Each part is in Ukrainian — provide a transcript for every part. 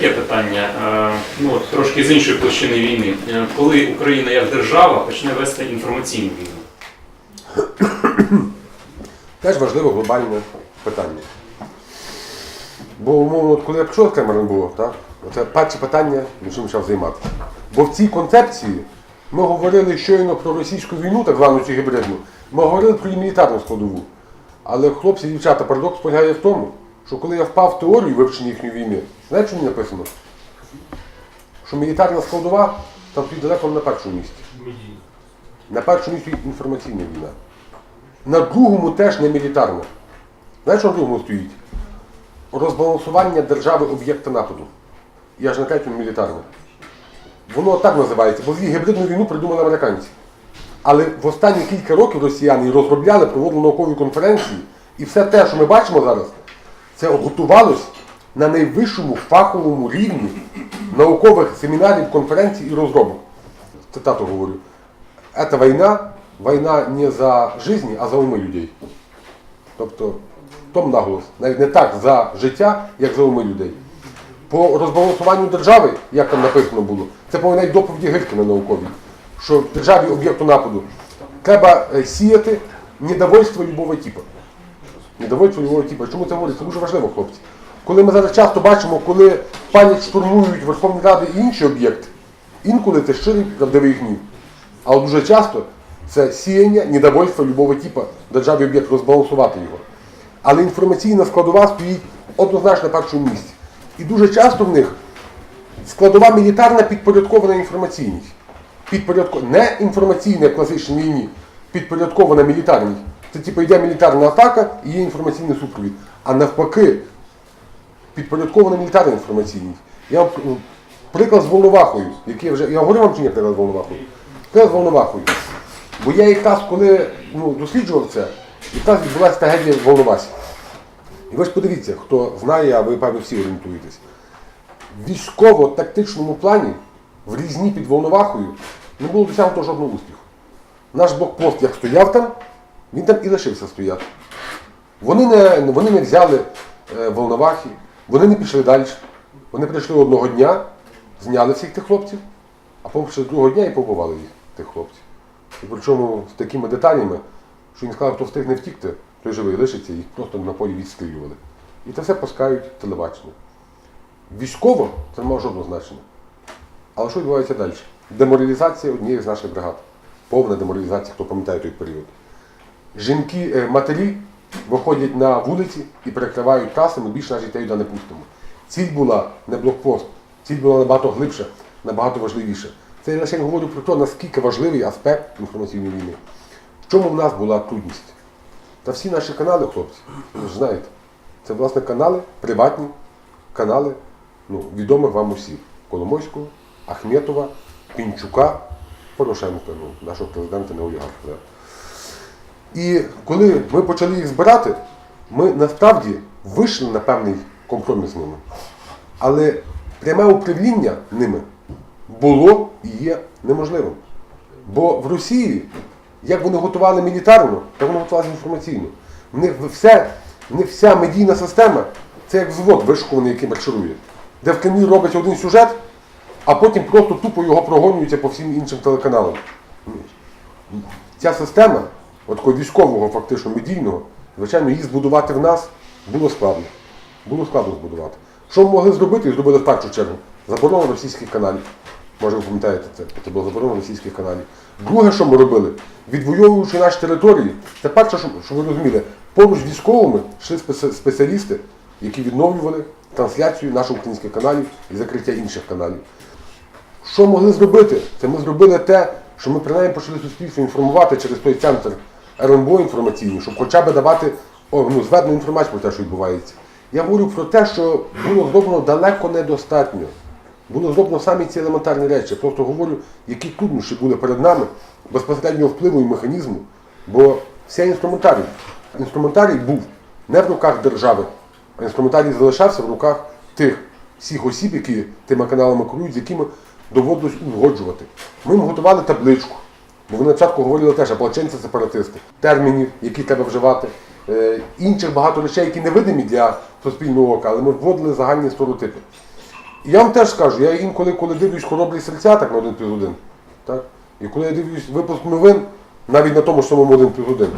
таке питання, е, ну трошки з іншої площини війни. Е, Коли Україна як держава почне вести інформаційну війну? Теж важливе глобальне питання. Бо, умовно, от коли я почув Кремерен було, так? Це перше питання, чим почав займатися. Бо в цій концепції ми говорили щойно про російську війну, так звану чи гібридну, ми говорили про її мілітарну складову. Але хлопці дівчата, парадокс полягає в тому, що коли я впав в теорію вивчення їхньої війни, знаєте, що мені написано? Що мілітарна складова там стоїть далеко на першому місці. На першому місці інформаційна війна. На другому теж не мілітарна. Знаєш, що на другому стоїть? Розбалансування держави об'єкта нападу. І аж на третьому мілітарне. Воно так називається, бо звій гібридну війну придумали американці. Але в останні кілька років росіяни розробляли, проводили наукові конференції, і все те, що ми бачимо зараз, це готувалось на найвищому фаховому рівні наукових семінарів, конференцій і розробок. Цитату говорю. Эта война, война не за жизнь, а за уми людей. Тобто, том наголос, навіть не так за життя, як за уми людей. По розбалансуванню держави, як там написано було, це по навіть доповіді Гиркіна наукові, що в державі об'єкту нападу треба е, сіяти недовольство любого типу. Недовольство любого типу. Чому це говорить? Це дуже важливо, хлопці. Коли ми зараз часто бачимо, коли палять, штурмують Верховні Ради і інші об'єкти, інколи це щирий правдивий гнів. Але дуже часто це сіяння недовольства любого типу державі об'єкт розбалансувати його. Але інформаційна складова стоїть однозначно на першому місці. І дуже часто в них складова мілітарна підпорядкована інформаційній. Підпорядко... Не інформаційна в класичній війні, підпорядкована мілітарній. Це типу йде мілітарна атака і є інформаційний супровід. А навпаки, підпорядкована мілітарна інформаційній. Я ну, приклад з Волновахою, який я вже. Я говорив вам чи ні приклад з Волновахою? Приклад з Волновахою. Бо я якраз коли ну, досліджував це, якраз відбулася трагедія в Волновасі. І ви ж подивіться, хто знає, а ви певно всі орієнтуєтесь. В військово-тактичному плані в різні під Волновахою не було досягнуто жодного успіху. Наш блокпост як стояв там, він там і лишився стояти. Вони не, вони не взяли е, Волновахи, вони не пішли далі. Вони прийшли одного дня, зняли всіх тих хлопців, а потім другого дня і побували їх, тих хлопців. І причому з такими деталями, що він сказав, хто встигне втікти, той живий лишиться, їх просто на полі відстрілювали. І це все пускають телебачення. Військово це не має жодного значення. Але що відбувається далі? Деморалізація однієї з наших бригад. Повна деморалізація, хто пам'ятає той період. Жінки, е, матері виходять на вулиці і перекривають траси, ми більше наших дітей туди не пустимо. Ціль була не блокпост, ціль була набагато глибша, набагато важливіша. Це я лише говорю про те, наскільки важливий аспект інформаційної війни. В чому в нас була трудність? Та всі наші канали, хлопці, ви ж знаєте, це власне канали, приватні канали, ну, відомих вам усіх. Коломойського, Ахметова, Пінчука, Порошенка, ну, нашого президента не олігарха. І коли ми почали їх збирати, ми насправді вийшли на певний компроміс з ними. Але пряме управління ними було і є неможливим. Бо в Росії, як вони готували мілітарно, так вони готували інформаційно. Них все, них вся медійна система це як взвод вишкований, який марширує. Де в Кремлі робить один сюжет, а потім просто тупо його прогонюються по всім іншим телеканалам. Ця система, от такого військового, фактично медійного, звичайно, її збудувати в нас було складно. Було складно збудувати. Що ми могли зробити, зробили в першу чергу. Заборона російських каналів. Може, ви пам'ятаєте це, це було заборона російських каналів. Друге, що ми робили, відвоюючи наші території, це перше, що, ви розуміли, поруч військовими йшли спеціалісти, які відновлювали трансляцію наших українських каналів і закриття інших каналів. Що могли зробити? Це ми зробили те, що ми принаймні почали суспільство інформувати через той центр РНБО інформаційний, щоб хоча б давати ну, зведену інформацію про те, що відбувається. Я говорю про те, що було зроблено далеко недостатньо. Було зроблено самі ці елементарні речі. Просто говорю, які труднощі були перед нами безпосереднього впливу і механізму. Бо вся інструментарій, інструментарій був не в руках держави, а інструментарій залишався в руках тих всіх осіб, які тими каналами керують, з якими доводилось узгоджувати. Ми їм готували табличку, бо вони на початку говорили теж, ополченці сепаратисти, термінів, які треба вживати, е, інших багато речей, які невидимі для суспільного ока, але ми вводили загальні стереотипи. І я вам теж скажу, я інколи, коли дивлюсь хоробрі серця, так на 1 плюс 1, так? і коли я дивлюсь випуск новин, навіть на тому ж самому 1 плюс 1,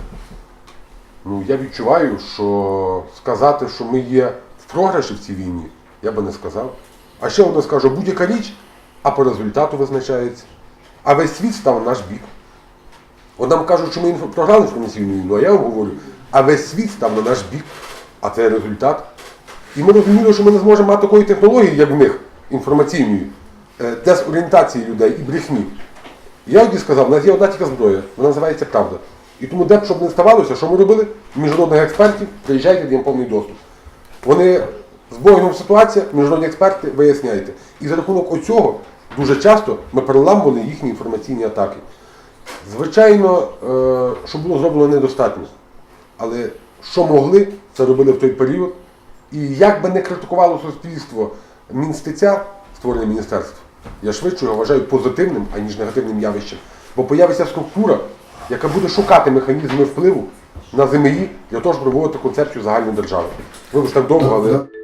ну, я відчуваю, що сказати, що ми є в програші в цій війні, я би не сказав. А ще одне скажу, будь-яка річ, а по результату визначається. А весь світ став наш бік. От нам кажуть, що ми програли інформаційну війну, а я вам говорю, а весь світ став на наш бік, а це результат. І ми розуміли, що ми не зможемо мати такої технології, як в них, інформаційної, е, дезорієнтації людей і брехні. Я тоді сказав, у нас є одна тільки зброя, вона називається правда. І тому, де б щоб не ставалося, що ми робили? Міжнародних експертів, приїжджайте, даємо повний доступ. Вони з Богом ситуація, міжнародні експерти, виясняйте. І за рахунок оцього дуже часто ми переламували їхні інформаційні атаки. Звичайно, е, що було зроблено недостатньо. Але що могли, це робили в той період. І як би не критикувало суспільство Мінстиця, створення міністерства, я швидше його вважаю позитивним, аніж негативним явищем. Бо появиться структура, яка буде шукати механізми впливу на ЗМІ для того, щоб проводити концепцію загальної держави. Вибачте, так довго, але.